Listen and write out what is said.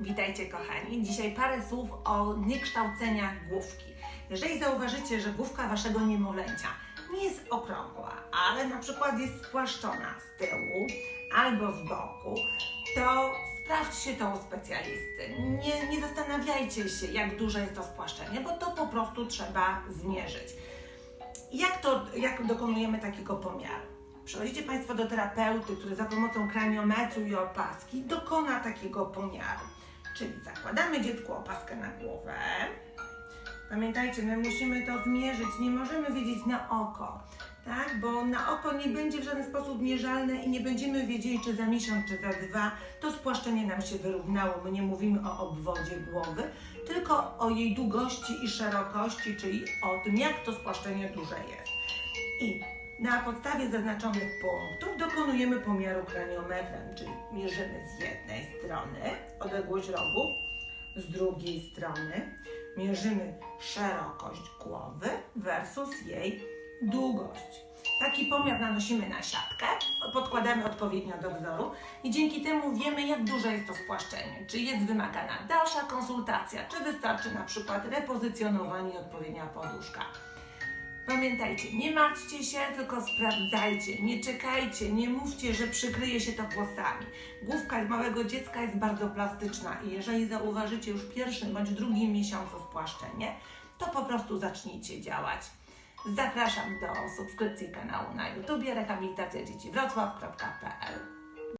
Witajcie kochani. Dzisiaj parę słów o niekształceniach główki. Jeżeli zauważycie, że główka waszego niemowlęcia nie jest okrągła, ale na przykład jest spłaszczona z tyłu albo z boku, to sprawdźcie to u specjalisty. Nie, nie zastanawiajcie się, jak duże jest to spłaszczenie, bo to po prostu trzeba zmierzyć. Jak, to, jak dokonujemy takiego pomiaru? Przychodzicie Państwo do terapeuty, który za pomocą kraniometru i opaski dokona takiego pomiaru. Czyli zakładamy dziecku opaskę na głowę. Pamiętajcie, my musimy to zmierzyć, nie możemy wiedzieć na oko, tak? Bo na oko nie będzie w żaden sposób mierzalne i nie będziemy wiedzieli, czy za miesiąc, czy za dwa to spłaszczenie nam się wyrównało. My nie mówimy o obwodzie głowy, tylko o jej długości i szerokości, czyli o tym, jak to spłaszczenie duże jest. I na podstawie zaznaczonych punktów dokonujemy pomiaru kraniometrem, czyli mierzymy z jednej strony odległość rogu, z drugiej strony mierzymy szerokość głowy versus jej długość. Taki pomiar nanosimy na siatkę, podkładamy odpowiednio do wzoru i dzięki temu wiemy, jak duże jest to spłaszczenie. Czy jest wymagana dalsza konsultacja, czy wystarczy na przykład repozycjonowanie i odpowiednia poduszka. Pamiętajcie, nie martwcie się, tylko sprawdzajcie, nie czekajcie, nie mówcie, że przykryje się to włosami. Główka małego dziecka jest bardzo plastyczna i jeżeli zauważycie już w pierwszym bądź drugim miesiącu spłaszczenie, to po prostu zacznijcie działać. Zapraszam do subskrypcji kanału na YouTube rehabilitacjadzieciwrocław.pl